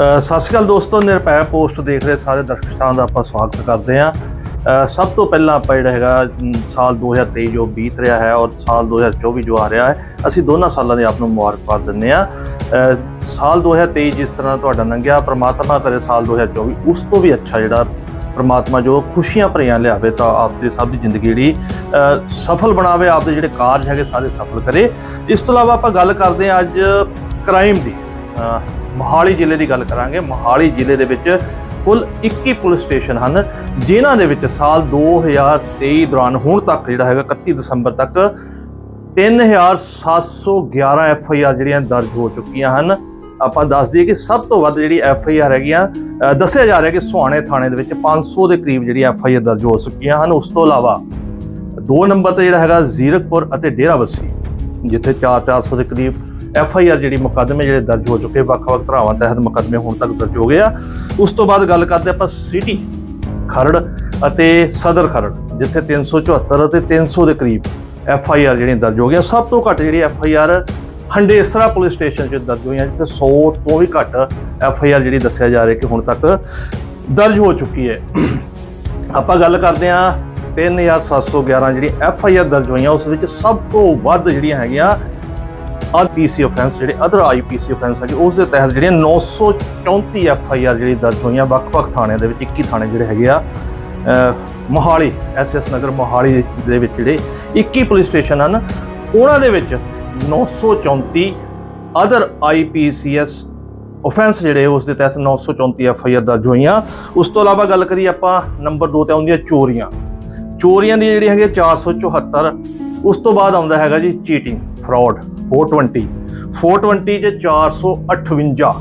ਸਤਿ ਸ਼੍ਰੀ ਅਕਾਲ ਦੋਸਤੋ ਨਿਰਪੈ ਪੋਸਟ ਦੇਖ ਰਹੇ ਸਾਰੇ ਦਰਸ਼ਕਾਂ ਦਾ ਆਪਾਂ ਸਵਾਗਤ ਕਰਦੇ ਹਾਂ। ਸਭ ਤੋਂ ਪਹਿਲਾਂ ਆਪਾਂ ਜਿਹੜਾ ਹੈਗਾ ਅਮ, ਸਾਲ 2023 ਜੋ ਬੀਤ ਰਿਹਾ ਹੈ ਔਰ ਸਾਲ 2024 ਜੋ ਆ ਰਿਹਾ ਹੈ ਅਸੀਂ ਦੋਨਾਂ ਸਾਲਾਂ ਦੇ ਆਪ ਨੂੰ ਮੁਬਾਰਕਬਾਦ ਦਿੰਦੇ ਹਾਂ। ਅ, ਸਾਲ 2023 ਜਿਸ ਤਰ੍ਹਾਂ ਤੁਹਾਡਾ ਲੰਘਿਆ ਪ੍ਰਮਾਤਮਾ ਕਰੇ ਸਾਲ 2024 ਉਸ ਤੋਂ ਵੀ ਅੱਛਾ ਜਿਹੜਾ ਪਰਮਾਤਮਾ ਜੋ ਖੁਸ਼ੀਆਂ ਭਰੀਆਂ ਲਿਆਵੇ ਤਾਂ ਆਪ ਦੀ ਸਭ ਦੀ ਜ਼ਿੰਦਗੀ ਜਿਹੜੀ ਸਫਲ ਬਣਾਵੇ ਆਪ ਦੇ ਜਿਹੜੇ ਕਾਰਜ ਹੈਗੇ ਸਾਰੇ ਸਫਲ ਕਰੇ। ਇਸ ਤੋਂ ਇਲਾਵਾ ਆਪਾਂ ਗੱਲ ਕਰਦੇ ਹਾਂ ਅੱਜ ਕ੍ਰਾਈਮ ਦੀ। ਮੋਹਾਲੀ ਜ਼ਿਲ੍ਹੇ ਦੀ ਗੱਲ ਕਰਾਂਗੇ। ਮੋਹਾਲੀ ਜ਼ਿਲ੍ਹੇ ਦੇ ਵਿੱਚ ਕੁੱਲ 21 ਪੁਲਿਸ ਸਟੇਸ਼ਨ ਹਨ, ਜਿਨ੍ਹਾਂ ਦੇ ਵਿੱਚ ਸਾਲ 2023 ਦੌਰਾਨ ਹੁਣ ਤੱਕ ਜਿਹੜਾ ਹੈਗਾ 31 ਦਸੰਬਰ ਤੱਕ 3711 ਐਫ ਆਈ ਆਰ ਜਿਹੜੀਆਂ ਦਰਜ ਹੋ ਚੁੱਕੀਆਂ ਹਨ। ਆਪਾਂ ਦੱਸ ਦਈਏ ਕਿ ਸਭ ਤੋਂ ਵੱਧ ਜਿਹੜੀ ਐਫ ਆਈ ਆਰ ਹੈਗੀਆਂ ਦੱਸਿਆ ਜਾ ਰਿਹਾ ਕਿ ਸੁਹਾਣੇ ਥਾਣੇ ਦੇ ਵਿੱਚ 500 ਦੇ ਕਰੀਬ ਜਿਹੜੀ ਐਫ ਆਈ ਆਰ ਦਰਜ ਹੋ ਚੁੱਕੀਆਂ ਹਨ। ਉਸ ਤੋਂ ਇਲਾਵਾ ਦੋ ਨੰਬਰ ਤੇ ਜਿਹੜਾ ਹੈਗਾ ਜ਼ੀਰਕਪੁਰ ਅਤੇ ਡੇਰਾਬੱਸੀ, ਜਿੱਥੇ 4-400 ਦੇ ਕਰੀਬ ਐਫ ਆਈ ਆਰ ਜਿਹੜੀ ਮੁਕੱਦਮੇ ਜਿਹੜੇ ਦਰਜ ਹੋ ਚੁੱਕੇ, ਵੱਖ-ਵੱਖ ਧਾਰਾਵਾਂ ਤਹਿਤ ਮੁਕੱਦਮੇ ਹੁਣ ਤੱਕ ਦਰਜ ਹੋ ਗਏ ਆ। ਉਸ ਤੋਂ ਬਾਅਦ ਗੱਲ ਕਰਦੇ ਆਪਾਂ ਸਿਟੀ ਖਰੜ ਅਤੇ ਸਦਰ ਖਰੜ, ਜਿੱਥੇ 374 ਅਤੇ 300 ਦੇ ਕਰੀਬ ਐਫ ਆਈ ਆਰ ਜਿਹੜੀਆਂ ਦਰਜ ਹੋ ਗਈਆਂ। ਸਭ ਤੋਂ ਘੱਟ ਜਿਹੜੀ F I R Handesra police station 'ਚ ਦਰਜ ਹੋਈਆਂ, ਜਿੱਥੇ 100 ਤੋਂ ਵੀ ਘੱਟ ਐਫ ਆਈ ਆਰ ਜਿਹੜੀ ਦੱਸਿਆ ਜਾ ਰਿਹਾ ਕਿ ਹੁਣ ਤੱਕ ਦਰਜ ਹੋ ਚੁੱਕੀ ਹੈ। ਆਪਾਂ ਗੱਲ ਕਰਦੇ ਹਾਂ 3711 ਜਿਹੜੀ ਐਫ ਆਈ ਆਰ ਦਰਜ ਹੋਈਆਂ, ਉਸ ਵਿੱਚ ਸਭ ਤੋਂ ਵੱਧ ਜਿਹੜੀਆਂ ਹੈਗੀਆਂ ਆਈਪੀਸੀ ਆਫੈਂਸ ਜਿਹੜੇ ਅਦਰ ਆਈਪੀਸੀ ਆਫੈਂਸ ਹੈਗੇ ਉਸ ਦੇ ਤਹਿਤ ਜਿਹੜੀਆਂ 934 ਐਫ ਆਈ ਆਰ ਜਿਹੜੀ ਦਰਜ ਹੋਈਆਂ ਵੱਖ-ਵੱਖ ਥਾਣਿਆਂ ਦੇ ਵਿੱਚ 21 ਥਾਣੇ ਜਿਹੜੇ ਹੈਗੇ ਆ ਅਹ, ਮੋਹਾਲੀ ਐਸਐਸ ਨਗਰ ਮੋਹਾਲੀ ਦੇ ਵਿੱਚ ਜਿਹੜੇ 21 ਪੁਲਿਸ ਸਟੇਸ਼ਨ ਹਨ ਉਹਨਾਂ ਦੇ ਵਿੱਚ 934 ਅਦਰ ਆਈਪੀਸੀਐਸ ਆਫੈਂਸ ਜਿਹੜੇ ਉਸ ਦੇ ਤਹਿਤ 934 ਐਫ ਆਈ ਆਰ ਦਰਜ ਹੋਈਆਂ। ਉਸ ਤੋਂ ਇਲਾਵਾ ਗੱਲ ਕਰੀਏ ਆਪਾਂ ਨੰਬਰ 2 ਤੇ ਆਉਂਦੀਆਂ ਚੋਰੀਆਂ। ਚੋਰੀਆਂ ਦੀ ਜਿਹੜੀ ਹੈਗੀ ਆ 474 ਉਸ ਤੋਂ ਬਾਅਦ ਆਉਂਦਾ ਹੈਗਾ ਜੀ ਚੀਟਿੰਗ ਫਰਾਡ 420 420 ਚ 458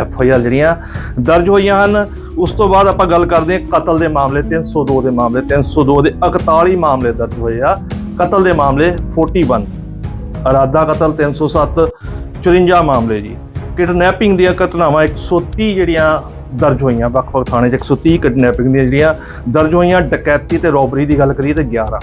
ਐਫ ਆਈ ਆਰ ਜਿਹੜੀਆਂ ਦਰਜ ਹੋਈਆਂ ਹਨ। ਉਸ ਤੋਂ ਬਾਅਦ ਆਪਾਂ ਗੱਲ ਕਰਦੇ ਹਾਂ ਕਤਲ ਦੇ ਮਾਮਲੇ 302 ਦੇ ਮਾਮਲੇ 302 ਦੇ 41 ਮਾਮਲੇ ਦਰਜ ਹੋਏ ਆ। ਕਤਲ ਦੇ ਮਾਮਲੇ 41 ਅਰਾਦਾ ਕਤਲ 307 54 ਮਾਮਲੇ ਜੀ। ਕਿਡਨੈਪਿੰਗ ਦੀਆਂ ਘਟਨਾਵਾਂ 130 ਜਿਹੜੀਆਂ ਦਰਜ ਹੋਈਆਂ ਵੱਖ-ਵੱਖ ਥਾਣੇ 'ਚ 130 ਕਿਡਨੈਪਿੰਗ ਦੀਆਂ ਜਿਹੜੀਆਂ ਦਰਜ ਹੋਈਆਂ, ਡਕੈਤੀ ਤੇ ਰੋਬਰੀ ਦੀ ਗੱਲ ਕਰੀਏ ਤੇ 11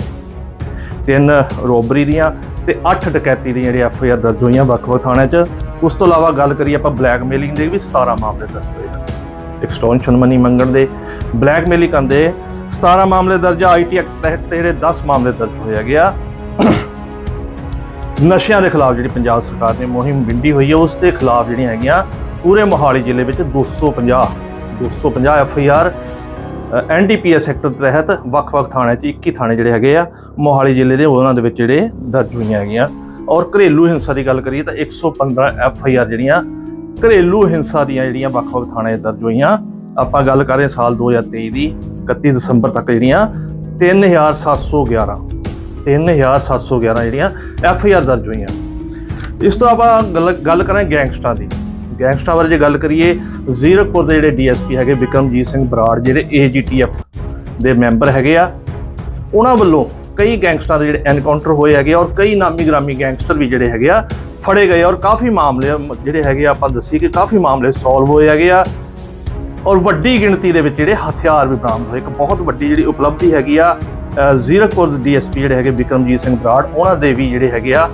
ਤਿੰਨ ਰੋਬਰੀ ਦੀਆਂ ਤੇ 8 ਡਕੈਤੀ ਦੀਆਂ ਜਿਹੜੀਆਂ ਐਫ ਆਈ ਆਰ ਦਰਜ ਹੋਈਆਂ ਵੱਖ-ਵੱਖ ਥਾਣਿਆਂ 'ਚ। ਉਸ ਤੋਂ ਇਲਾਵਾ ਗੱਲ ਕਰੀਏ ਆਪਾਂ ਬਲੈਕਮੇਲਿੰਗ ਦੇ ਵੀ 17 ਮਾਮਲੇ ਦਰਜ ਹੋਏ ਹਨ ਐਕਸਟੋਰਸ਼ਨ ਮਨੀ ਮੰਗਣ ਦੇ ਬਲੈਕਮੇਲਿੰਗ ਕਰਨ ਦੇ 17 ਮਾਮਲੇ ਦਰਜ ਆ ਆਈਟੀ ਐਕਟ ਤਹਿਤ ਜਿਹੜੇ 10 ਮਾਮਲੇ ਦਰਜ ਹੋਏ ਹੈਗੇ ਆ। ਨਸ਼ਿਆਂ ਦੇ ਖਿਲਾਫ ਜਿਹੜੀ ਪੰਜਾਬ ਸਰਕਾਰ ਨੇ ਮੁਹਿੰਮ ਵਿੰਡੀ ਹੋਈ ਹੈ ਉਸ ਦੇ ਖਿਲਾਫ ਜਿਹੜੀਆਂ ਹੈਗੀਆਂ ਪੂਰੇ ਮੋਹਾਲੀ ਜ਼ਿਲ੍ਹੇ ਵਿੱਚ 250 250 F I R NDPS sector ਦੇ ਤਹਿਤ ਵੱਖ-ਵੱਖ ਥਾਣਿਆਂ 'ਚ 21 ਥਾਣੇ ਜਿਹੜੇ ਹੈਗੇ ਆ, ਮੋਹਾਲੀ ਜ਼ਿਲ੍ਹੇ ਦੇ ਉਹਨਾਂ ਦੇ ਵਿੱਚ ਜਿਹੜੇ ਦਰਜ ਹੋਈਆਂ ਹੈਗੀਆਂ। ਔਰ ਘਰੇਲੂ ਹਿੰਸਾ ਦੀ ਗੱਲ ਕਰੀਏ ਤਾਂ 115 ਐਫ ਆਈ ਆਰ ਜਿਹੜੀਆਂ ਘਰੇਲੂ ਹਿੰਸਾ ਦੀਆਂ ਜਿਹੜੀਆਂ ਵੱਖ-ਵੱਖ ਥਾਣਿਆਂ 'ਚ ਦਰਜ ਹੋਈਆਂ। ਆਪਾਂ ਗੱਲ ਕਰ ਰਹੇ ਹਾਂ ਸਾਲ 2023 ਦੀ 31 ਦਸੰਬਰ ਤੱਕ ਜਿਹੜੀਆਂ 3711 3711 ਜਿਹੜੀਆਂ ਐਫ ਆਈ ਆਰ ਦਰਜ ਹੋਈਆਂ। ਇਸ ਤੋਂ ਆਪਾਂ ਗੱਲ ਗੱਲ ਕਰਾਂ ਗੈਂਗਸਟਰਾਂ ਦੀ। ਗੈਂਗਸਟਰਾਂ ਬਾਰੇ ਜੇ ਗੱਲ ਕਰੀਏ, ਜ਼ੀਰਕਪੁਰ ਦੇ ਜਿਹੜੇ ਡੀਐਸਪੀ ਹੈਗੇ ਵਿਕਰਮਜੀਤ ਸਿੰਘ ਬਰਾੜ, ਜਿਹੜੇ ਏਜੀਟੀਐਫ ਦੇ ਮੈਂਬਰ ਹੈਗੇ ਆ, ਉਹਨਾਂ ਵੱਲੋਂ ਕਈ ਗੈਂਗਸਟਰਾਂ ਦੇ ਜਿਹੜੇ ਐਨਕਾਊਂਟਰ ਹੋਏ ਹੈਗੇ ਆ ਔਰ ਕਈ ਨਾਮੀ ਗ੍ਰਾਮੀ ਗੈਂਗਸਟਰ ਵੀ ਜਿਹੜੇ ਹੈਗੇ ਆ, ਫੜੇ ਗਏ ਔਰ ਕਾਫੀ ਮਾਮਲੇ ਜਿਹੜੇ ਹੈਗੇ ਆ, ਆਪਾਂ ਦੱਸੀਏ ਕਿ ਕਾਫੀ ਮਾਮਲੇ ਸੋਲਵ ਹੋਏ ਹੈਗੇ ਆ ਔਰ ਵੱਡੀ ਗਿਣਤੀ ਦੇ ਵਿੱਚ ਜਿਹੜੇ ਹਥਿਆਰ ਵੀ ਬਰਾਮਦ ਹੋਏ। ਇੱਕ ਬਹੁਤ ਵੱਡੀ ਜਿਹੜੀ ਉਪਲਬਧੀ ਹੈਗੀ ਆ ਜ਼ੀਰਕਪੁਰ ਦੇ ਡੀਐਸਪੀ ਜਿਹੜੇ ਹੈਗੇ ਵਿਕਰਮਜੀਤ ਸਿੰਘ ਬਰਾੜ, ਉਹਨਾਂ ਦੇ ਵੀ ਜਿਹੜੇ ਹੈਗੇ ਆ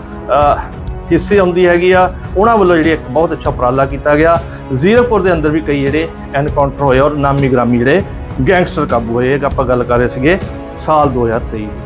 ਹਿੱਸੇ ਆਉਂਦੀ ਹੈਗੀ ਆ। ਉਹਨਾਂ ਵੱਲੋਂ ਜਿਹੜੀ ਇੱਕ ਬਹੁਤ ਅੱਛਾ ਉਪਰਾਲਾ ਕੀਤਾ ਗਿਆ। ਜ਼ੀਰਕਪੁਰ ਦੇ ਅੰਦਰ ਵੀ ਕਈ ਜਿਹੜੇ ਐਨਕਾਊਂਟਰ ਹੋਏ ਔਰ ਨਾਮੀ ਗ੍ਰਾਮੀ ਜਿਹੜੇ ਗੈਂਗਸਟਰ ਕਾਬੂ ਹੋਏ ਇੱਕ ਆਪਾਂ ਗੱਲ ਕਰ ਰਹੇ ਸੀਗੇ ਸਾਲ 2023 ਦੀ।